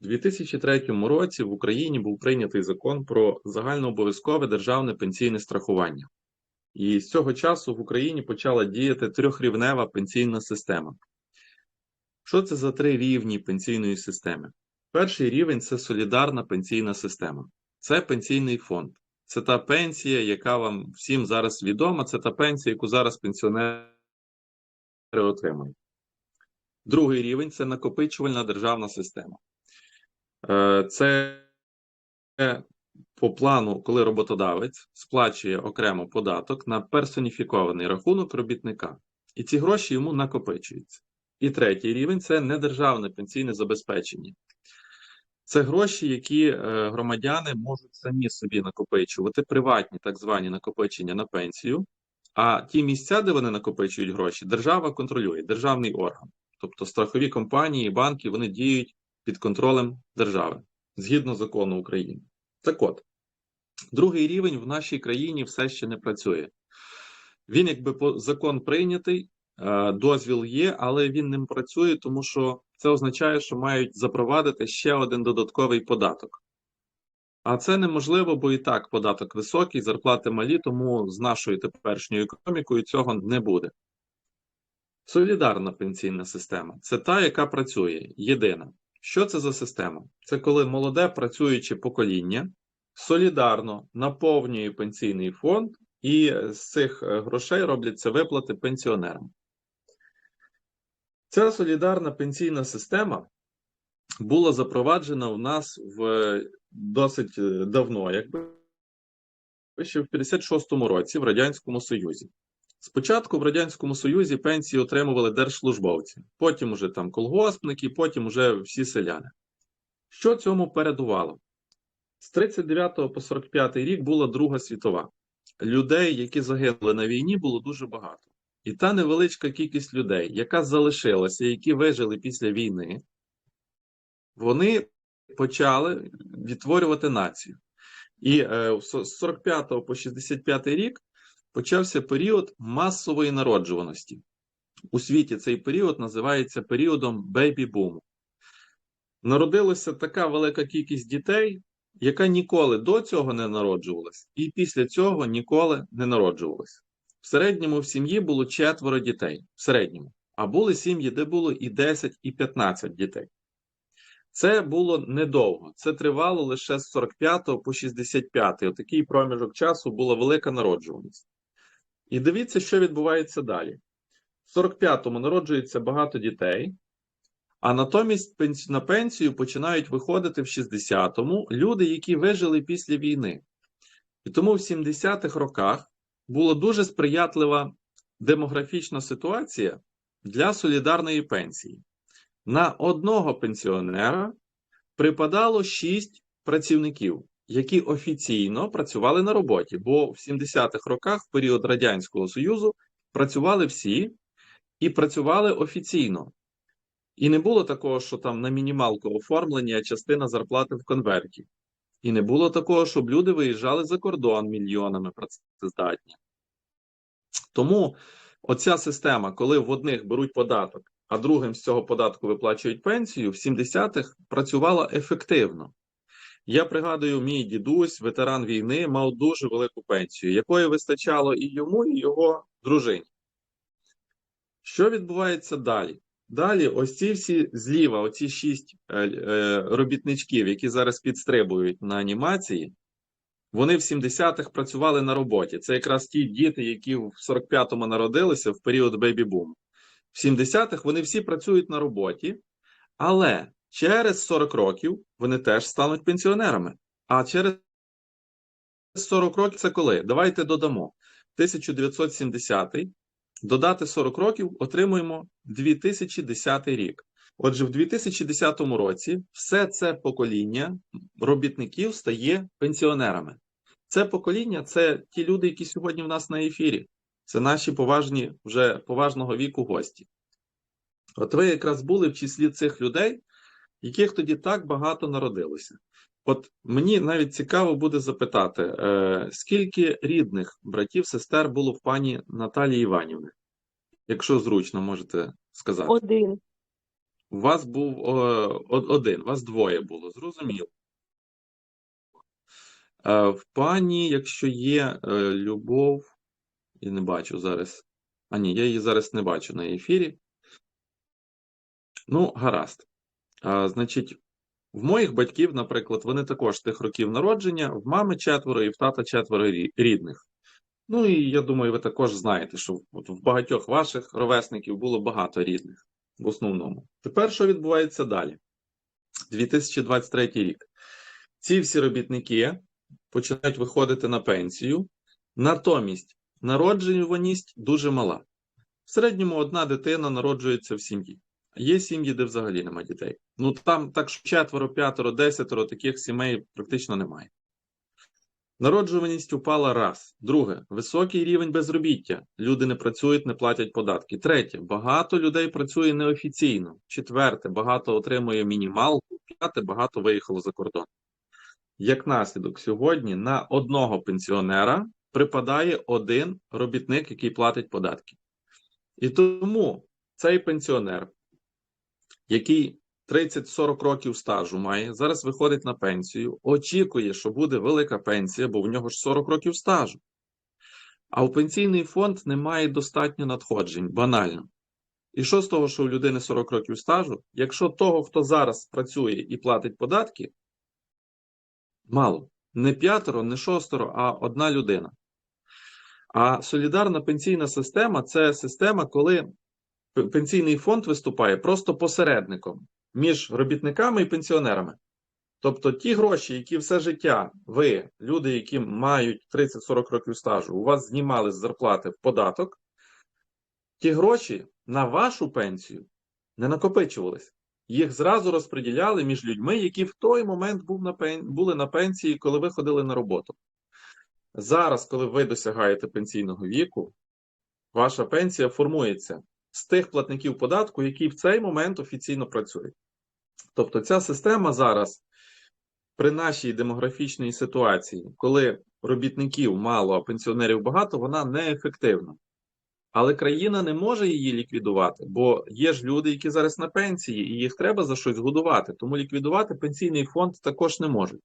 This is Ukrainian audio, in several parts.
У 2003 році в Україні був прийнятий закон про загальнообов'язкове державне пенсійне страхування. І з цього часу в Україні почала діяти трьохрівнева пенсійна система. Що це за три рівні пенсійної системи? Перший рівень це солідарна пенсійна система. Це пенсійний фонд. Це та пенсія, яка вам всім зараз відома, це та пенсія, яку зараз пенсіонери отримують. Другий рівень це накопичувальна державна система. Е, Це по плану, коли роботодавець сплачує окремо податок на персоніфікований рахунок робітника, і ці гроші йому накопичуються. І третій рівень це недержавне пенсійне забезпечення. Це гроші, які е, громадяни можуть самі собі накопичувати, приватні так звані накопичення на пенсію. А ті місця, де вони накопичують гроші, держава контролює, державний орган. Тобто страхові компанії, банки вони діють під контролем держави згідно закону України. Так от, другий рівень в нашій країні все ще не працює. Він, якби закон прийнятий, е, дозвіл є, але він не працює, тому що це означає, що мають запровадити ще один додатковий податок. А це неможливо, бо і так податок високий, зарплати малі, тому з нашою теперішньою економікою цього не буде. Солідарна пенсійна система це та, яка працює, єдина. Що це за система? Це коли молоде працююче покоління солідарно наповнює пенсійний фонд, і з цих е, грошей робляться виплати пенсіонерам. Ця солідарна пенсійна система була запроваджена в нас в досить е, давно, якби ще в 56-му році в Радянському Союзі. Спочатку в Радянському Союзі пенсії отримували держслужбовці, потім уже там колгоспники, потім уже всі селяни. Що цьому передувало? З 39 по 45 рік була Друга світова. Людей, які загинули на війні, було дуже багато. І та невеличка кількість людей, яка залишилася, які вижили після війни, вони почали відтворювати націю. І е, з 45 по 65 рік почався період масової народжуваності. У світі цей період називається періодом бейбі-буму. Народилася така велика кількість дітей, яка ніколи до цього не народжувалась, і після цього ніколи не народжувалась. В середньому в сім'ї було четверо дітей. В середньому. А були сім'ї, де було і 10, і 15 дітей. Це було недовго. Це тривало лише з 45 по 65. Отакий проміжок часу була велика народжуваність. І дивіться, що відбувається далі. В 45-му народжується багато дітей, а натомість на пенсію починають виходити в 60-му люди, які вижили після війни. І тому в 70-х роках була дуже сприятлива демографічна ситуація для солідарної пенсії. На одного пенсіонера припадало 6 працівників, які офіційно працювали на роботі, бо в 70-х роках, в період Радянського Союзу, працювали всі і працювали офіційно. І не було такого, що там на мінімалку оформлені, частина зарплати в конверті. І не було такого, щоб люди виїжджали за кордон мільйонами працездатні. Тому оця система, коли в одних беруть податок, а другим з цього податку виплачують пенсію, в 70-х працювала ефективно. Я пригадую, мій дідусь, ветеран війни, мав дуже велику пенсію, якої вистачало і йому, і його дружині. Що відбувається далі? Далі, ось ці всі зліва, оці шість е, е, робітничків, які зараз підстрибують на анімації, вони в 70-х працювали на роботі. Це якраз ті діти, які в 45-му народилися в період бейбі-буму. В 70-х вони всі працюють на роботі, але через 40 років вони теж стануть пенсіонерами. А через 40 років це коли? Давайте додамо. 1970 додати 40 років отримуємо 2010 рік. Отже, в 2010 році все це покоління робітників стає пенсіонерами. Це покоління це ті люди, які сьогодні в нас на ефірі. Це наші поважні, вже поважного віку гості. От ви якраз були в числі цих людей, яких тоді так багато народилося. От мені навіть цікаво буде запитати, е, скільки рідних братів, сестер було в пані Наталії Іванівни? Якщо зручно, можете сказати. Один. У вас був е, од- один, вас двоє було, зрозуміло. Е, В пані, якщо є е, любов, я не бачу зараз. А ні, я її зараз не бачу на ефірі. Ну, гаразд. Значить, в моїх батьків, наприклад, вони також тих років народження, в мами четверо і в тата четверо рідних. Ну і я думаю, ви також знаєте, що от в багатьох ваших ровесників було багато рідних в основному. Тепер що відбувається далі? 2023 рік. Ці всі робітники починають виходити на пенсію, натомість народжуваність дуже мала. В середньому одна дитина народжується в сім'ї. Є сім'ї, де взагалі немає дітей. Ну там так що четверо, п'ятеро, десятеро таких сімей практично немає. Народжуваність упала раз. Друге, високий рівень безробіття. Люди не працюють, не платять податки. Третє, багато людей працює неофіційно. Четверте, багато отримує мінімалку. П'яте, багато виїхало за кордон. Як наслідок, сьогодні на одного пенсіонера припадає один робітник, який платить податки. І тому цей пенсіонер, який 30-40 років стажу має, зараз виходить на пенсію, очікує, що буде велика пенсія, бо в нього ж 40 років стажу. А в пенсійний фонд немає достатньо надходжень, банально. І що з того, що у людини 40 років стажу, якщо того, хто зараз працює і платить податки, мало. Не п'ятеро, не шостеро, а одна людина. А солідарна пенсійна система це система, коли пенсійний фонд виступає просто посередником між робітниками і пенсіонерами. Тобто ті гроші, які все життя ви, люди, які мають 30-40 років стажу, у вас знімали з зарплати в податок, ті гроші на вашу пенсію не накопичувались. Їх зразу розподіляли між людьми, які в той момент був на пен... були на пенсії, коли ви ходили на роботу. Зараз, коли ви досягаєте пенсійного віку, ваша пенсія формується з тих платників податку, які в цей момент офіційно працюють. Тобто ця система зараз при нашій демографічній ситуації, коли робітників мало, а пенсіонерів багато, вона неефективна. Але країна не може її ліквідувати, бо є ж люди, які зараз на пенсії, і їх треба за щось годувати. Тому ліквідувати пенсійний фонд також не можуть.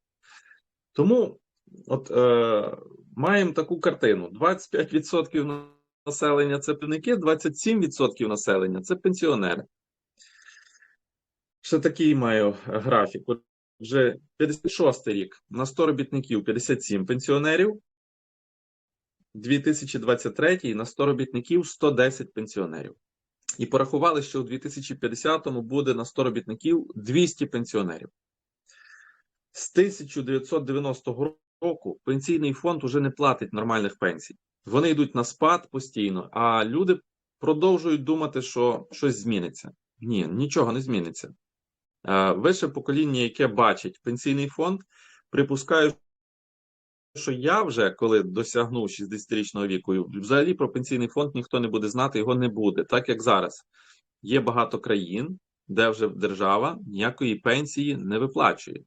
Тому от е, маємо таку картину: 25% населення це півники, 27% населення це пенсіонери. Ще такий маю графік. Вже 56 рік на 100 робітників 57 пенсіонерів. 2023 на 100 робітників 110 пенсіонерів. І порахували, що у 2050-му буде на 100 робітників 200 пенсіонерів. З 1990 року пенсійний фонд уже не платить нормальних пенсій. Вони йдуть на спад постійно, а люди продовжують думати, що щось зміниться. Ні, нічого не зміниться. Е, Вище покоління, яке бачить пенсійний фонд, припускаю, що я вже, коли досягну 60-річного віку, взагалі про пенсійний фонд ніхто не буде знати, його не буде. Так як зараз є багато країн, де вже держава ніякої пенсії не виплачує.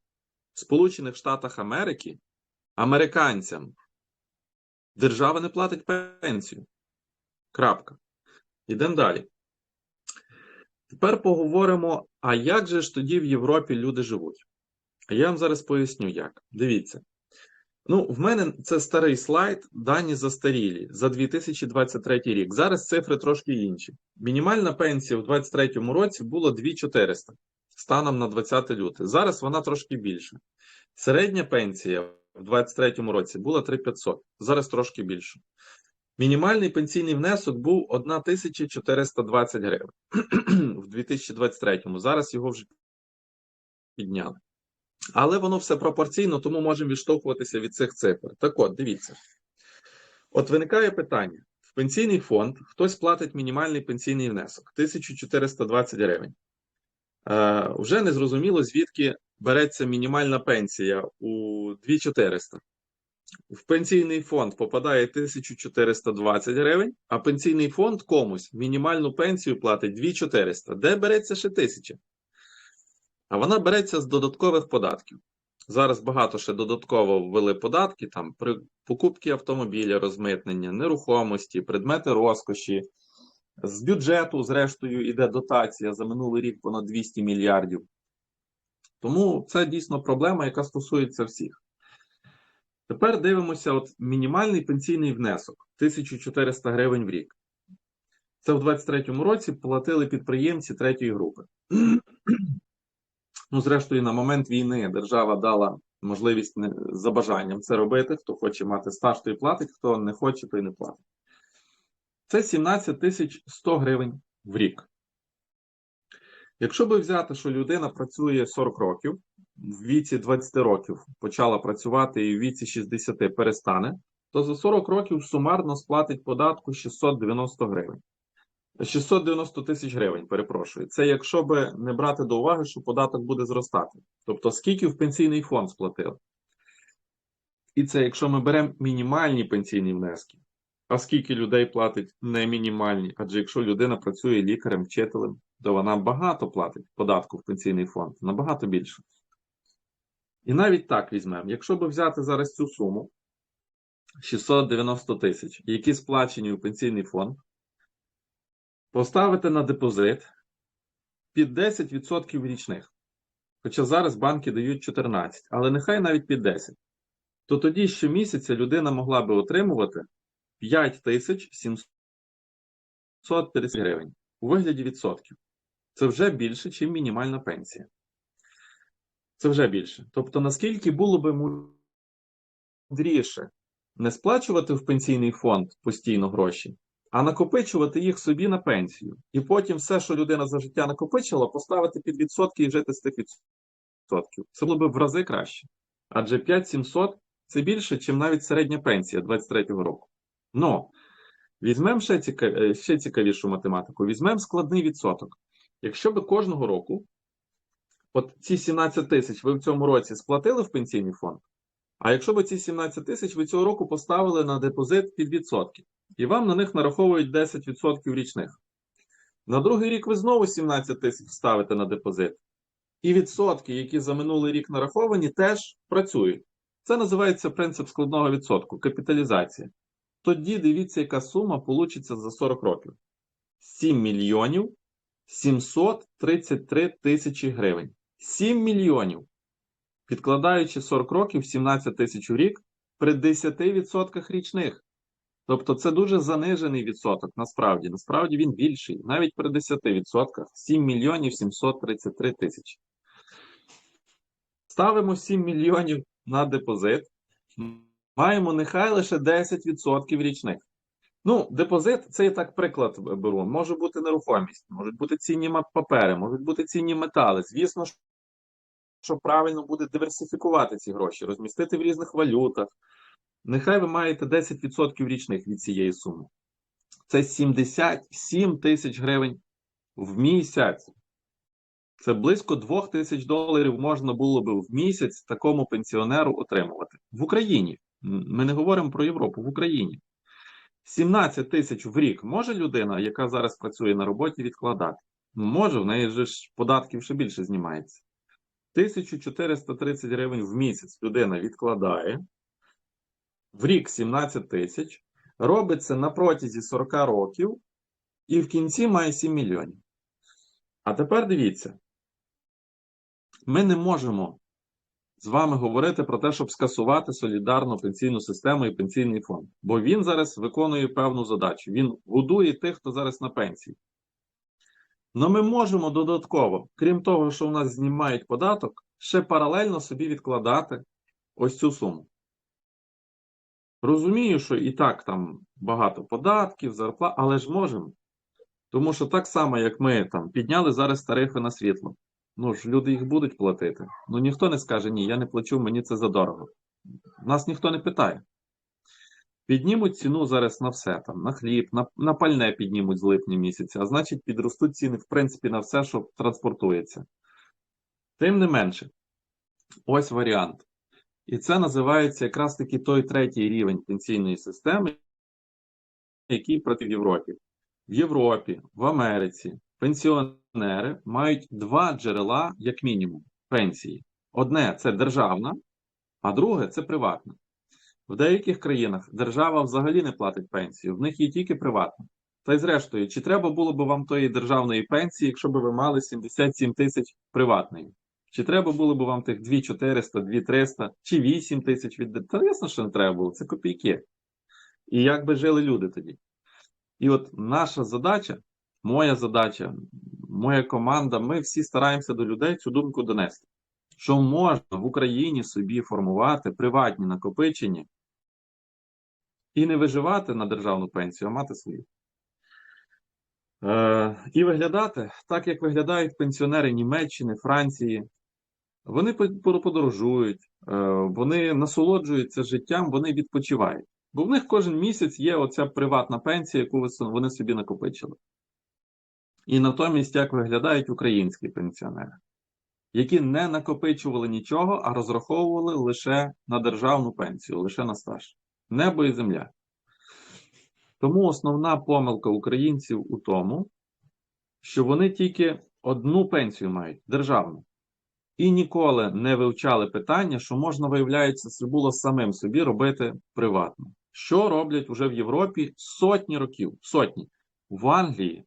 В Сполучених Штатах Америки американцям держава не платить пенсію. Крапка. Йдемо далі. Тепер поговоримо, а як же ж тоді в Європі люди живуть? Я вам зараз поясню, як. Дивіться. Ну, в мене це старий слайд, дані застарілі за 2023 рік. Зараз цифри трошки інші. Мінімальна пенсія в 2023 році була 2400 станом на 20 лютого. Зараз вона трошки більша. Середня пенсія в 2023 році була 3500, зараз трошки більше. Мінімальний пенсійний внесок був 1420 гривень в 2023. Зараз його вже підняли. Але воно все пропорційно, тому можемо відштовхуватися від цих цифр. Так от, дивіться. От виникає питання: в пенсійний фонд хтось платить мінімальний пенсійний внесок 1420 гривень. Е, вже не зрозуміло, звідки береться мінімальна пенсія у 2400. В пенсійний фонд попадає 1420 гривень, а пенсійний фонд комусь мінімальну пенсію платить 2400. Де береться ще 1000? А вона береться з додаткових податків. Зараз багато ще додатково ввели податки там при покупці автомобіля, розмитнення, нерухомості, предмети розкоші, З бюджету, зрештою, йде дотація за минулий рік понад 200 мільярдів. Тому це дійсно проблема, яка стосується всіх. Тепер дивимося: от мінімальний пенсійний внесок 1400 гривень в рік. Це в 2023 році платили підприємці третьої групи. Ну, зрештою, на момент війни держава дала можливість за бажанням це робити. Хто хоче мати стаж, той платить, хто не хоче, той не платить. Це 17 тисяч 100 гривень в рік. Якщо би взяти, що людина працює 40 років, в віці 20 років почала працювати і в віці 60 перестане, то за 40 років сумарно сплатить податку 690 гривень. 690 тисяч гривень, перепрошую. Це якщо би не брати до уваги, що податок буде зростати. Тобто, скільки в пенсійний фонд сплатили. І це якщо ми беремо мінімальні пенсійні внески. А скільки людей платить не мінімальні? Адже якщо людина працює лікарем, вчителем, то вона багато платить податку в пенсійний фонд, набагато більше. І навіть так візьмемо. Якщо би взяти зараз цю суму 690 тисяч, які сплачені у пенсійний фонд, поставити на депозит під 10% річних. Хоча зараз банки дають 14, але нехай навіть під 10. То тоді щомісяця людина могла би отримувати 5750 гривень у вигляді відсотків. Це вже більше, ніж мінімальна пенсія. Це вже більше. Тобто, наскільки було би мудріше не сплачувати в пенсійний фонд постійно гроші, а накопичувати їх собі на пенсію. І потім все, що людина за життя накопичила, поставити під відсотки і жити з тих відсотків. Це було б в рази краще. Адже 5700 це більше, ніж навіть середня пенсія 23-го року. Но візьмемо ще, ціка... е, ще цікавішу математику, візьмемо складний відсоток. Якщо би кожного року, от ці 17 тисяч ви в цьому році сплатили в пенсійний фонд, а якщо б ці 17 тисяч ви цього року поставили на депозит під відсотки, і вам на них нараховують 10% річних. На другий рік ви знову 17 тисяч ставите на депозит. І відсотки, які за минулий рік нараховані, теж працюють. Це називається принцип складного відсотку капіталізація. Тоді дивіться, яка сума получиться за 40 років: 7 мільйонів 733 тисячі гривень. 7 мільйонів. Підкладаючи 40 років, 17 тисяч у рік при 10% річних. Тобто це дуже занижений відсоток насправді. Насправді він більший. Навіть при 10% 7 мільйонів 733 тисячі. Ставимо 7 мільйонів на депозит. Маємо нехай лише 10% річних. Ну, депозит це я так приклад беру. Може бути нерухомість, можуть бути цінні папери, можуть бути цінні метали. Звісно, що правильно буде диверсифікувати ці гроші, розмістити в різних валютах. Нехай ви маєте 10% річних від цієї суми. Це 77 тисяч гривень в місяць. Це близько 2 тисяч доларів можна було би в місяць такому пенсіонеру отримувати. В Україні. Ми не говоримо про Європу, в Україні. 17 тисяч в рік може людина, яка зараз працює на роботі, відкладати? Ну, Може, в неї же ж податків ще більше знімається. 1430 гривень в місяць людина відкладає. В рік 17 тисяч. Робить це на протязі 40 років і в кінці має 7 мільйонів. А тепер дивіться, ми не можемо з вами говорити про те, щоб скасувати солідарну пенсійну систему і пенсійний фонд. Бо він зараз виконує певну задачу. Він годує тих, хто зараз на пенсії. Но ми можемо додатково, крім того, що у нас знімають податок, ще паралельно собі відкладати ось цю суму. Розумію, що і так там багато податків, зарплат, але ж можемо. Тому що так само, як ми там підняли зараз тарифи на світло. Ну ж люди їх будуть платити. Ну ніхто не скаже, ні, я не плачу, мені це задорого. Нас ніхто не питає. Піднімуть ціну зараз на все, там, на хліб, на, на пальне піднімуть з липня місяця, а значить, підростуть ціни, в принципі, на все, що транспортується. Тим не менше, ось варіант. І це називається якраз таки той третій рівень пенсійної системи, який проти в Європі. В Європі, в Америці пенсіонери мають два джерела, як мінімум, пенсії. Одне це державна, а друге це приватна. В деяких країнах держава взагалі не платить пенсію, в них є тільки приватна. Та й зрештою, чи треба було б вам тої державної пенсії, якщо б ви мали 77 тисяч приватної? Чи треба було б вам тих 2400, 2300, чи 8 тисяч від Та ясно, що не треба було, це копійки. І як би жили люди тоді? І от наша задача, моя задача, моя команда, ми всі стараємося до людей цю думку донести, що можна в Україні собі формувати приватні накопичення і не виживати на державну пенсію, а мати свою. Е, і виглядати так, як виглядають пенсіонери Німеччини, Франції. Вони подорожують, е, вони насолоджуються життям, вони відпочивають. Бо в них кожен місяць є оця приватна пенсія, яку вони собі накопичили. І натомість, як виглядають українські пенсіонери, які не накопичували нічого, а розраховували лише на державну пенсію, лише на стаж. Небо і земля. Тому основна помилка українців у тому, що вони тільки одну пенсію мають державну. І ніколи не вивчали питання, що можна, виявляється, було самим собі робити приватно. Що роблять уже в Європі сотні років, сотні. В Англії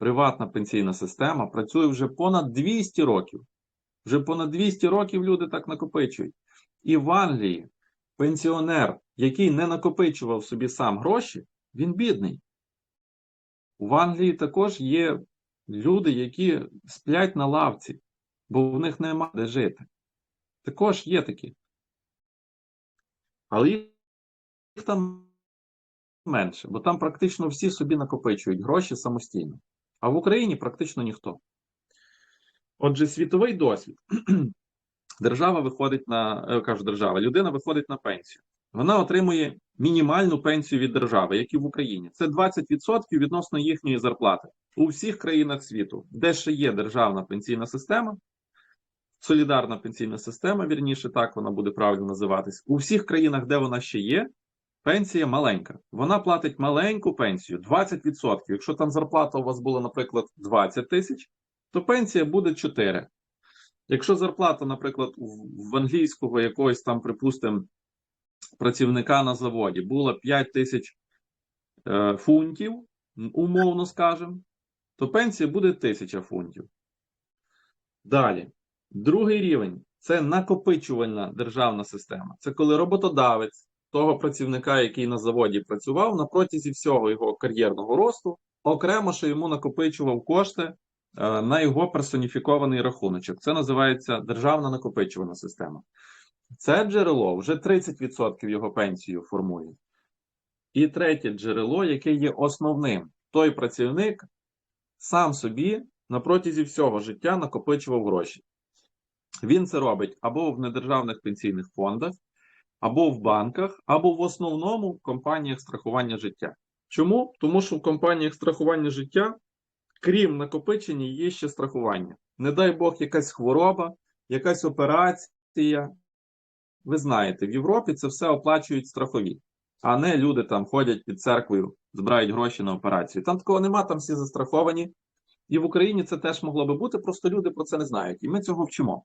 приватна пенсійна система працює вже понад 200 років. Вже понад 200 років люди так накопичують. І в Англії пенсіонер, який не накопичував собі сам гроші, він бідний. В Англії також є люди, які сплять на лавці, бо в них нема де жити. Також є такі. Але їх там менше, бо там практично всі собі накопичують гроші самостійно. А в Україні практично ніхто. Отже, світовий досвід. Держава виходить на е, кажу, держава, людина виходить на пенсію. Вона отримує мінімальну пенсію від держави, як і в Україні. Це 20% відносно їхньої зарплати у всіх країнах світу, де ще є державна пенсійна система, солідарна пенсійна система, вірніше, так вона буде правильно називатись. У всіх країнах, де вона ще є, пенсія маленька. Вона платить маленьку пенсію 20%. Якщо там зарплата у вас була, наприклад, 20 тисяч, то пенсія буде 4. Якщо зарплата, наприклад, в англійського якогось там, припустимо, працівника на заводі була 5 тисяч е, фунтів, умовно скажемо, то пенсія буде 1000 фунтів. Далі, другий рівень це накопичувальна державна система. Це коли роботодавець того працівника, який на заводі працював, на протязі всього його кар'єрного росту, окремо ще йому накопичував кошти е, на його персоніфікований рахуночок. Це називається державна накопичувальна система. Це джерело вже 30% його пенсію формує. І третє джерело, яке є основним, той працівник сам собі на протязі всього життя накопичував гроші. Він це робить або в недержавних пенсійних фондах, або в банках, або в основному в компаніях страхування життя. Чому? Тому що в компаніях страхування життя, крім накопичення, є ще страхування. Не дай Бог, якась хвороба, якась операція. Ви знаєте, в Європі це все оплачують страхові, а не люди там ходять під церквою, збирають гроші на операцію. Там такого нема, там всі застраховані. І в Україні це теж могло би бути, просто люди про це не знають. І ми цього вчимо.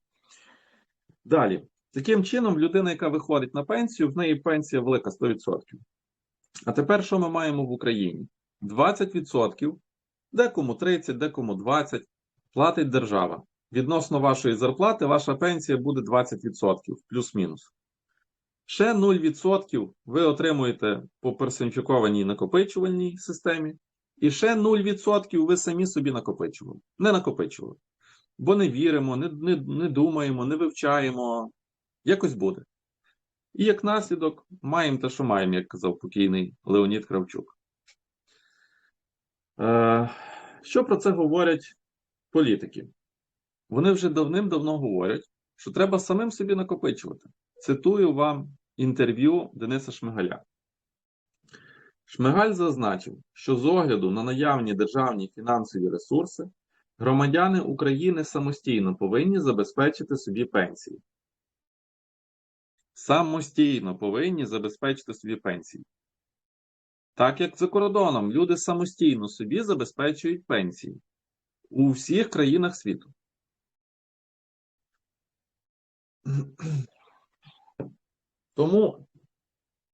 Далі. Таким чином, людина, яка виходить на пенсію, в неї пенсія велика 100%. А тепер що ми маємо в Україні? 20%, декому 30, декому 20, платить держава. Відносно вашої зарплати, ваша пенсія буде 20%, плюс-мінус. Ще 0% ви отримуєте по персоніфікованій накопичувальній системі, і ще 0% ви самі собі накопичували. Не накопичували. Бо не віримо, не, не, не думаємо, не вивчаємо. Якось буде. І як наслідок маємо те, що маємо, як казав покійний Леонід Кравчук. Е, що про це говорять політики? Вони вже давним-давно говорять, що треба самим собі накопичувати. Цитую вам інтерв'ю Дениса Шмигаля. Шмигаль зазначив, що з огляду на наявні державні фінансові ресурси, громадяни України самостійно повинні забезпечити собі пенсії. Самостійно повинні забезпечити собі пенсії. Так як за кордоном люди самостійно собі забезпечують пенсії у всіх країнах світу. Тому,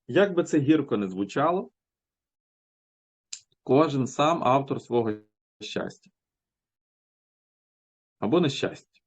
як би це гірко не звучало, Кожен сам автор свого щастя. Або нещастя.